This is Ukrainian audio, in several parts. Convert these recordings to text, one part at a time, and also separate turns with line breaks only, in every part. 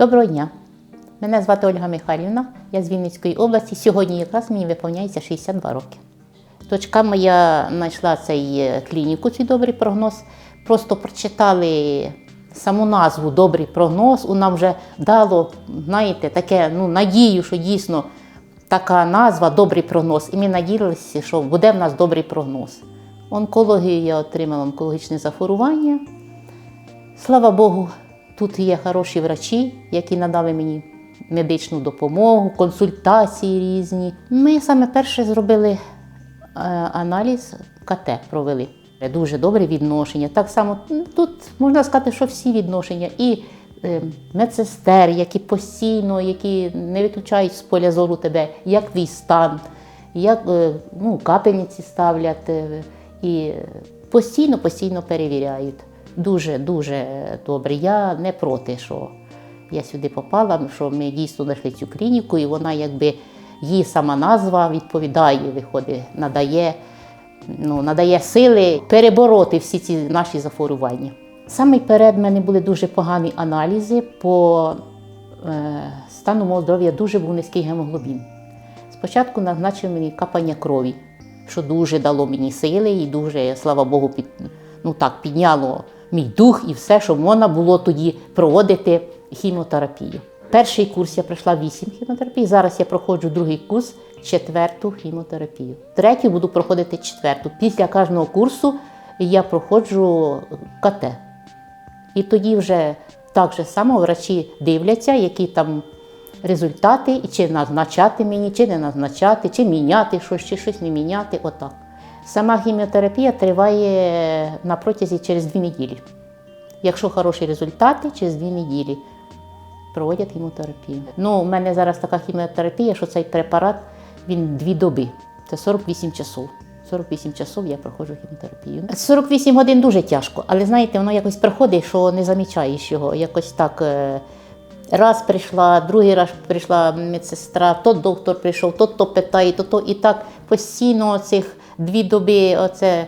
Доброго дня! Мене звати Ольга Михайлівна, я з Вінницької області. Сьогодні якраз мені виповняється 62 роки. Дочка моя знайшла цей е, клініку, цей добрий прогноз. Просто прочитали саму назву Добрий прогноз. Нам вже дало, знаєте, таке ну, надію, що дійсно така назва Добрий прогноз. І ми надіялися, що буде в нас добрий прогноз. Онкологію я отримала онкологічне захворювання. Слава Богу, тут є хороші врачі, які надали мені медичну допомогу, консультації різні. Ми саме перше зробили е, аналіз КТ провели. Дуже добре відношення. Так само тут можна сказати, що всі відношення. І е, медсестер, які постійно, які не виключають з поля зору тебе, як твій стан, як е, ну, капельниці ставлять і постійно, постійно перевіряють. Дуже дуже добре. Я не проти, що я сюди попала, що ми дійсно знайшли цю клініку, і вона якби її сама назва відповідає, виходить, надає, ну, надає сили перебороти всі ці наші захворювання. Саме перед мене були дуже погані аналізи по е, стану мого здоров'я дуже був низький гемоглобін. Спочатку назначив мені капання крові, що дуже дало мені сили і дуже, слава Богу, під, ну так, підняло мій дух і все, що можна було тоді проводити хіміотерапію. Перший курс я пройшла 8 хіміотерапій, зараз я проходжу другий курс, четверту хіміотерапію. Третю буду проходити четверту. Після кожного курсу я проходжу КТ. І тоді вже так же само врачі дивляться, які там результати, і чи назначати мені, чи не назначати, чи міняти щось, чи щось не міняти. Отак. Сама хіміотерапія триває на протязі через дві неділі. Якщо хороші результати, через дві неділі проводять хіміотерапію. Ну, у мене зараз така хіміотерапія, що цей препарат він дві доби. Це 48 часов. 48 часов я проходжу хіміотерапію. 48 годин дуже тяжко, але знаєте, воно якось приходить, що не замічаєш його. Якось так. е, Раз прийшла, другий раз прийшла медсестра, то доктор прийшов, то то питає, то то і так постійно цих дві доби оце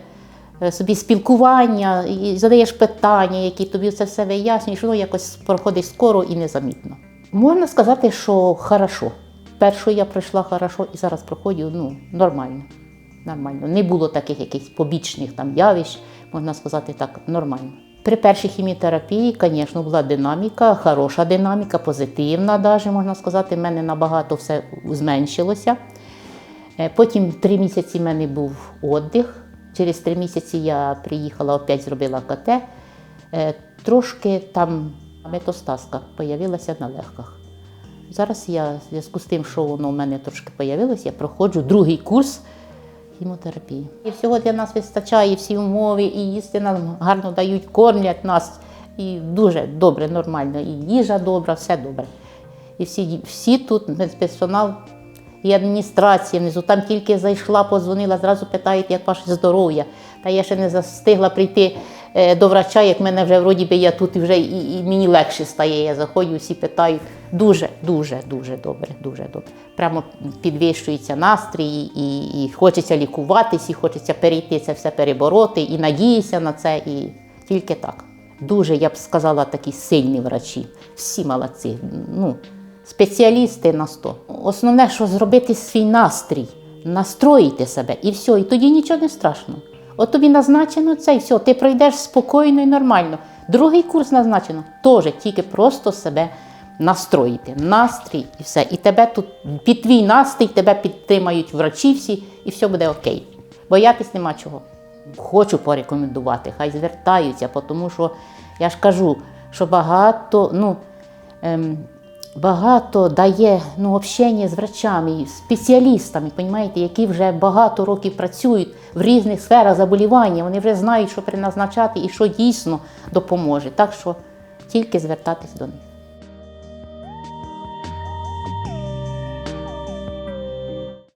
е, собі спілкування, і задаєш питання, які тобі це все вияснюєш, воно якось проходить скоро і незамітно. Можна сказати, що хорошо. Першу я пройшла хорошо і зараз проходжу ну, нормально. Нормально. Не було таких якихось побічних там явищ, можна сказати так, нормально. При першій хіміотерапії, звісно, була динаміка, хороша динаміка, позитивна, навіть, можна сказати, в мене набагато все зменшилося. Е, Потім три місяці в мене був віддих. Через три місяці я приїхала, опять зробила КТ. Е, Трошки там метастазка з'явилася на легках. Зараз я, в зв'язку з тим, що воно в мене трошки з'явилося, я проходжу другий курс хіміотерапії. І всього для нас вистачає всі умови, і їсти нам гарно дають, кормлять нас. І дуже добре, нормально. І їжа добра, все добре. І всі, всі тут, медперсонал, і адміністрація внизу. Там тільки зайшла, позвонила, зразу питають, як ваше здоров'я. Та я ще не застигла прийти е, до врача, як мене вже вроді би я тут і вже і, і мені легше стає. Я заходжу, всі питають. Дуже, дуже, дуже добре, дуже добре. Прямо підвищується настрій, і, і хочеться лікуватись, і хочеться перейти це все перебороти, і надіюся на це, і тільки так. Дуже, я б сказала, такі сильні врачі. Всі молодці. Ну, спеціалісти на 100. Основне, що зробити свій настрій, настроїти себе і все, і тоді нічого не страшно. От тобі назначено це і все, ти пройдеш спокійно і нормально. Другий курс назначено теж, тільки просто себе настроїти. Настрій і все. І тебе тут під твій настрій тебе підтримають врачі всі, і все буде окей. Боятись нема чого. Хочу порекомендувати, хай звертаються, тому що я ж кажу, що багато, ну, ем, багато дає ну, общення з врачами, спеціалістами, понімаєте, які вже багато років працюють в різних сферах заболівання. Вони вже знають, що призначати і що дійсно допоможе. Так що тільки звертатись до них.